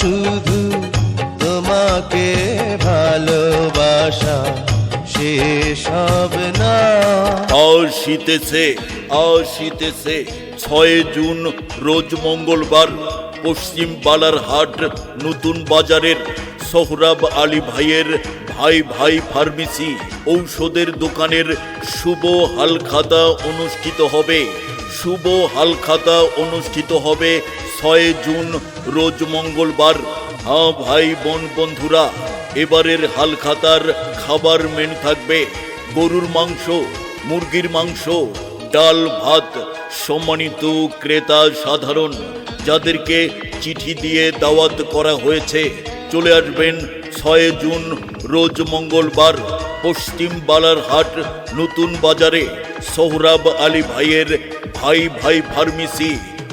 শুধু তোমাকে ভালোবাসা হবে না। আসিতেছে আসিতেছে ছয় জুন, রোজ মঙ্গলবার, পশ্চিম বালারহাট, নতুন বাজারের সোহরাব আলী ভাইয়ের ভাই ভাই ফার্মেসি ঔষধের দোকানের শুভ হালখাতা অনুষ্ঠিত হবে। শুভ হালখাতা অনুষ্ঠিত হবে ছয় জুন, রোজ মঙ্গলবার। হ্যাঁ ভাই, বোন, বন্ধুরা, এবারের হালখাতার খাবার মেনু থাকবে গরুর মাংস, মুরগির মাংস, ডাল, ভাত, সম্মানিত ক্রেতা সাধারণ, যাদেরকে চিঠি দিয়ে দাওয়াত করা হয়েছে। চলে আসবেন ছয় জুন, রোজ মঙ্গলবার, পশ্চিম বালারহাট, নতুন বাজারে। সোহরাব আলী ভাইয়ের ভাই ভাই ফার্মেসি।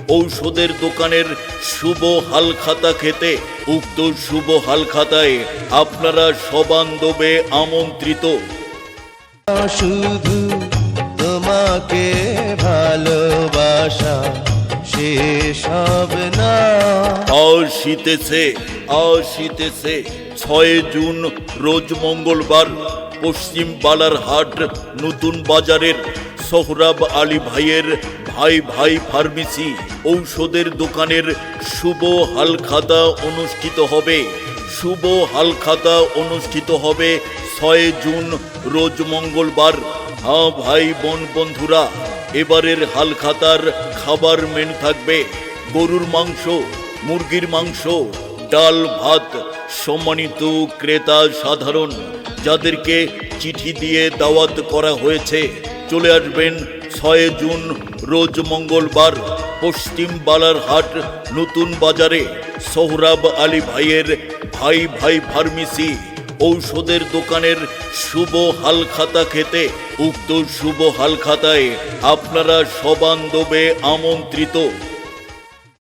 ঔষধের দোকানের শুভ হালখাতা খেতে উক্ত শুভ হালখাতায় আপনারা সবান্ধবে আমন্ত্রিত। শুধু তোমাকে ভালোবাসা হবে না। আসিতেছে আসিতেছে ছয় জুন রোজ মঙ্গলবার পশ্চিম বালারহাট নতুন বাজারের সোহরাব আলী ভাইয়ের ভাই ভাই ফার্মেসি ঔষধের দোকানের শুভ হালখাতা অনুষ্ঠিত হবে। শুভ হালখাতা অনুষ্ঠিত হবে ছয় জুন, রোজ মঙ্গলবার। হ্যাঁ ভাই বোন বন্ধুরা, এবারের হালখাতার খাবার মেনু থাকবে গরুর মাংস, মুরগির মাংস, ডাল, ভাত, সম্মানিত ক্রেতা সাধারণ, যাদেরকে চিঠি দিয়ে দাওয়াত করা হয়েছে। চলে আসবেন ছয় জুন, রোজ মঙ্গলবার পশ্চিম বালারহাট নতুন বাজারে সোহরাব আলী ভাইয়ের ভাই ভাই ফার্মেসি ঔষধের দোকানের শুভ হালখাতা খেতে, উক্ত শুভ হালখাতায় আপনারা সবান্ধবে আমন্ত্রিত।